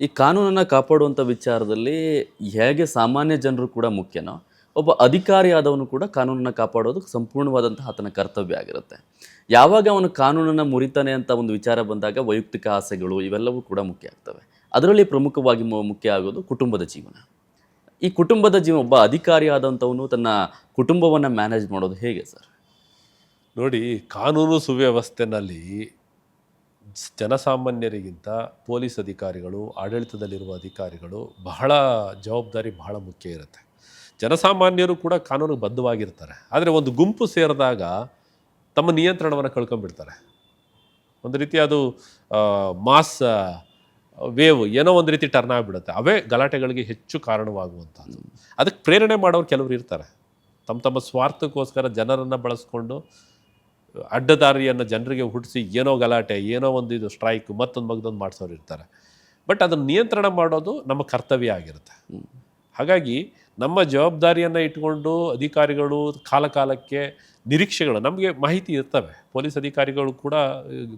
ಈ ಕಾನೂನನ್ನು ಕಾಪಾಡುವಂಥ ವಿಚಾರದಲ್ಲಿ ಹೇಗೆ ಸಾಮಾನ್ಯ ಜನರು ಕೂಡ ಮುಖ್ಯನೋ, ಒಬ್ಬ ಅಧಿಕಾರಿ ಆದವನು ಕೂಡ ಕಾನೂನನ್ನು ಕಾಪಾಡೋದು ಸಂಪೂರ್ಣವಾದಂತಹ ಆತನ ಕರ್ತವ್ಯ ಆಗಿರುತ್ತೆ. ಯಾವಾಗ ಅವನು ಕಾನೂನನ್ನು ಮುರಿತಾನೆ ಅಂತ ಒಂದು ವಿಚಾರ ಬಂದಾಗ ವೈಯಕ್ತಿಕ ಆಸೆಗಳು ಇವೆಲ್ಲವೂ ಕೂಡ ಮುಖ್ಯ ಆಗ್ತವೆ. ಅದರಲ್ಲಿ ಪ್ರಮುಖವಾಗಿ ಮುಖ್ಯ ಆಗೋದು ಕುಟುಂಬದ ಜೀವನ. ಈ ಕುಟುಂಬದ ಜೀವನ ಒಬ್ಬ ಅಧಿಕಾರಿ ಆದಂಥವನು ತನ್ನ ಕುಟುಂಬವನ್ನು ಮ್ಯಾನೇಜ್ ಮಾಡೋದು ಹೇಗೆ ಸರ್? ನೋಡಿ, ಕಾನೂನು ಸುವ್ಯವಸ್ಥೆನಲ್ಲಿ ಜನಸಾಮಾನ್ಯರಿಗಿಂತ ಪೊಲೀಸ್ ಅಧಿಕಾರಿಗಳು, ಆಡಳಿತದಲ್ಲಿರುವ ಅಧಿಕಾರಿಗಳು ಬಹಳ ಜವಾಬ್ದಾರಿ ಬಹಳ ಮುಖ್ಯ ಇರುತ್ತೆ. ಜನಸಾಮಾನ್ಯರು ಕೂಡ ಕಾನೂನು ಬದ್ಧವಾಗಿರ್ತಾರೆ. ಆದರೆ ಒಂದು ಗುಂಪು ಸೇರಿದಾಗ ತಮ್ಮ ನಿಯಂತ್ರಣವನ್ನು ಕಳ್ಕೊಂಡ್ಬಿಡ್ತಾರೆ. ಒಂದು ರೀತಿ ಅದು ಮಾಸ್ ವೇವ್ ಏನೋ ಒಂದು ರೀತಿ ಟರ್ನ್ ಆಗಿಬಿಡುತ್ತೆ. ಅವೇ ಗಲಾಟೆಗಳಿಗೆ ಹೆಚ್ಚು ಕಾರಣವಾಗುವಂಥದ್ದು. ಅದಕ್ಕೆ ಪ್ರೇರಣೆ ಮಾಡೋರು ಕೆಲವರು ಇರ್ತಾರೆ. ತಮ್ಮ ತಮ್ಮ ಸ್ವಾರ್ಥಕ್ಕೋಸ್ಕರ ಜನರನ್ನು ಬಳಸ್ಕೊಂಡು ಅಡ್ಡದಾರಿಯನ್ನು ಜನರಿಗೆ ಹುಟ್ಟಿಸಿ ಏನೋ ಗಲಾಟೆ, ಏನೋ ಒಂದು ಇದು ಸ್ಟ್ರೈಕ್ ಮತ್ತೊಂದು ಮಗದೊಂದು ಮಾಡಿಸೋರು ಇರ್ತಾರೆ. ಬಟ್ ಅದನ್ನು ನಿಯಂತ್ರಣ ಮಾಡೋದು ನಮ್ಮ ಕರ್ತವ್ಯ ಆಗಿರುತ್ತೆ. ಹಾಗಾಗಿ ನಮ್ಮ ಜವಾಬ್ದಾರಿಯನ್ನು ಇಟ್ಕೊಂಡು ಅಧಿಕಾರಿಗಳು ಕಾಲಕಾಲಕ್ಕೆ ನಿರೀಕ್ಷೆಗಳು, ನಮಗೆ ಮಾಹಿತಿ ಇರ್ತವೆ. ಪೊಲೀಸ್ ಅಧಿಕಾರಿಗಳು ಕೂಡ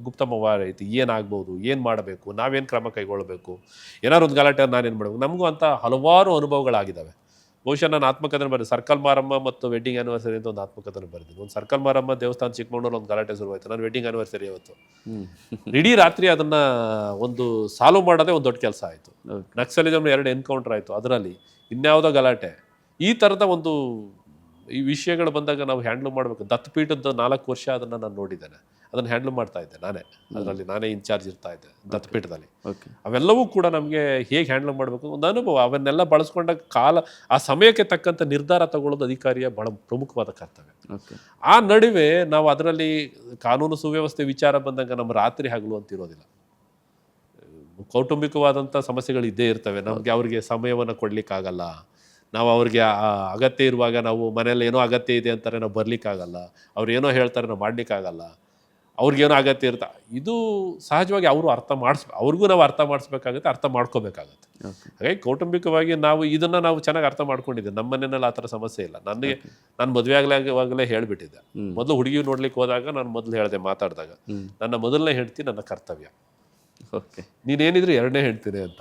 ಗುಪ್ತ ಐತಿ ಏನಾಗ್ಬೋದು, ಏನು ಮಾಡಬೇಕು, ನಾವೇನು ಕ್ರಮ ಕೈಗೊಳ್ಳಬೇಕು ಏನಾದ್ರು ಒಂದು ಗಲಾಟೆ ನಾನೇನು ಮಾಡಬೇಕು, ನಮಗೂ ಅಂತ ಹಲವಾರು ಅನುಭವಗಳಾಗಿದ್ದಾವೆ ಬಹುಶಃ ನಾನು ಆತ್ಮಕಥನ ಬರೆದು ಸರ್ಕಲ್ ಮಾರಮ್ಮ ಮತ್ತು ವೆಡ್ಡಿಂಗ್ ಆನಿವರ್ಸರಿ ಅಂತ ಒಂದು ಆತ್ಮಕಥನ ಬರೆದಿದ್ದೀನಿ ಒಂದು ಸರ್ಕಲ್ ಮಾರಮ್ಮ ದೇವಸ್ಥಾನ ಚಿಕ್ಕಮಗಳೂರಲ್ಲಿ ಒಂದು ಗಲಾಟೆ ಶುರುವಾಯಿತು. ನಾನು ವೆಡ್ಡಿಂಗ್ ಆನಿವರ್ಸರಿ ಇವತ್ತು. ಇಡೀ ರಾತ್ರಿ ಅದನ್ನ ಒಂದು ಸಾಲ್ವ್ ಮಾಡೋದೇ ಒಂದು ದೊಡ್ಡ ಕೆಲಸ ಆಯಿತು. ನಕ್ಸಲಿಸಮ್ ಎರಡು ಎನ್ಕೌಂಟರ್ ಆಯಿತು. ಅದರಲ್ಲಿ ಇನ್ಯಾವುದೋ ಗಲಾಟೆ. ಈ ಥರದ ಒಂದು ಈ ವಿಷಯಗಳು ಬಂದಾಗ ನಾವು ಹ್ಯಾಂಡ್ಲ್ ಮಾಡಬೇಕು. ದತ್ತಪೀಠದ ನಾಲ್ಕು ವರ್ಷ ಅದನ್ನು ನಾನು ನೋಡಿದ್ದೇನೆ. ಅದನ್ನು ಹ್ಯಾಂಡ್ಲ್ ಮಾಡ್ತಾ ಇದ್ದೆ ನಾನೇ. ಅದರಲ್ಲಿ ನಾನೇ ಇನ್ಚಾರ್ಜ್ ಇರ್ತಾ ಇದ್ದೆ ದತ್ತಪೀಠದಲ್ಲಿ. ಅವೆಲ್ಲವೂ ಕೂಡ ನಮಗೆ ಹೇಗೆ ಹ್ಯಾಂಡ್ಲ್ ಮಾಡಬೇಕು? ಒಂದು ಅನುಭವ. ಅವನ್ನೆಲ್ಲ ಬಳಸ್ಕೊಂಡ ಕಾಲ ಆ ಸಮಯಕ್ಕೆ ತಕ್ಕಂಥ ನಿರ್ಧಾರ ತಗೊಳ್ಳೋದು ಅಧಿಕಾರಿಯ ಬಹಳ ಪ್ರಮುಖವಾದ ಕರ್ತವ್ಯ. ಆ ನಡುವೆ ನಾವು ಅದರಲ್ಲಿ ಕಾನೂನು ಸುವ್ಯವಸ್ಥೆ ವಿಚಾರ ಬಂದಾಗ ನಮ್ಮ ರಾತ್ರಿ ಹಗಲು ಅಂತ ಇರೋದಿಲ್ಲ. ಕೌಟುಂಬಿಕವಾದಂಥ ಸಮಸ್ಯೆಗಳು ಇದ್ದೇ ಇರ್ತವೆ. ನಮಗೆ ಅವ್ರಿಗೆ ಸಮಯವನ್ನು ಕೊಡ್ಲಿಕ್ಕಾಗಲ್ಲ. ನಾವು ಅವ್ರಿಗೆ ಅಗತ್ಯ ಇರುವಾಗ ನಾವು ಮನೇಲಿ ಏನೋ ಅಗತ್ಯ ಇದೆ ಅಂತಾರೆ ನಾವು ಬರ್ಲಿಕ್ಕಾಗಲ್ಲ. ಅವ್ರು ಏನೋ ಹೇಳ್ತಾರೆ ನಾವು ಮಾಡ್ಲಿಕ್ಕಾಗಲ್ಲ. ಅವ್ರಿಗೇನೋ ಅಗತ್ಯ ಇರ್ತಾ ಇದು ಸಹಜವಾಗಿ ಅವರು ಅರ್ಥ ಮಾಡಿಸ್ ಅವ್ರಿಗೂ ನಾವು ಅರ್ಥ ಮಾಡಿಸ್ಬೇಕಾಗುತ್ತೆ ಅರ್ಥ ಮಾಡ್ಕೋಬೇಕಾಗುತ್ತೆ. ಹಾಗಾಗಿ ಕೌಟುಂಬಿಕವಾಗಿ ನಾವು ಇದನ್ನ ನಾವು ಚೆನ್ನಾಗಿ ಅರ್ಥ ಮಾಡ್ಕೊಂಡಿದ್ದೆ ನಮ್ಮ ಮನೆಯಲ್ಲಿ ಆ ಥರ ಸಮಸ್ಯೆ ಇಲ್ಲ. ನನಗೆ ನಾನು ಮದುವೆ ಆಗಲಾಗವಾಗಲೇ ಹೇಳಿಬಿಟ್ಟಿದ್ದೆ. ಮೊದಲು ಹುಡುಗಿ ನೋಡ್ಲಿಕ್ಕೆ ಹೋದಾಗ ನಾನು ಮೊದಲು ಹೇಳಿದೆ ಮಾತಾಡಿದಾಗ. ನನ್ನ ಮೊದಲನೇ ಹೆಂಡ್ತಿ ನನ್ನ ಕರ್ತವ್ಯ. ಓಕೆ. ನೀನೇನಿದ್ರು ಎರಡನೇ ಹೇಳ್ತೀನಿ ಅಂತ.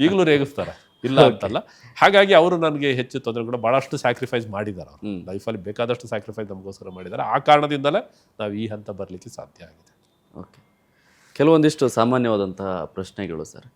ಈಗಲೂ ರೇಗಿಸ್ತಾರೆ. ಇಲ್ಲ ಅಂತಲ್ಲ. ಹಾಗಾಗಿ ಅವರು ನನಗೆ ಹೆಚ್ಚು ತೊಂದರೆ ಕೂಡ ಭಾಳಷ್ಟು ಸ್ಯಾಕ್ರಿಫೈಸ್ ಮಾಡಿದ್ದಾರೆ ಅವರು. ಲೈಫಲ್ಲಿ ಬೇಕಾದಷ್ಟು ಸ್ಯಾಕ್ರಿಫೈಸ್ ನಮಗೋಸ್ಕರ ಮಾಡಿದ್ದಾರೆ. ಆ ಕಾರಣದಿಂದಲೇ ನಾವು ಈ ಹಂತ ಬರಲಿಕ್ಕೆ ಸಾಧ್ಯ ಆಗಿದೆ. ಓಕೆ ಕೆಲವೊಂದಿಷ್ಟು ಸಾಮಾನ್ಯವಾದಂತಹ ಪ್ರಶ್ನೆಗಳು ಸರ್.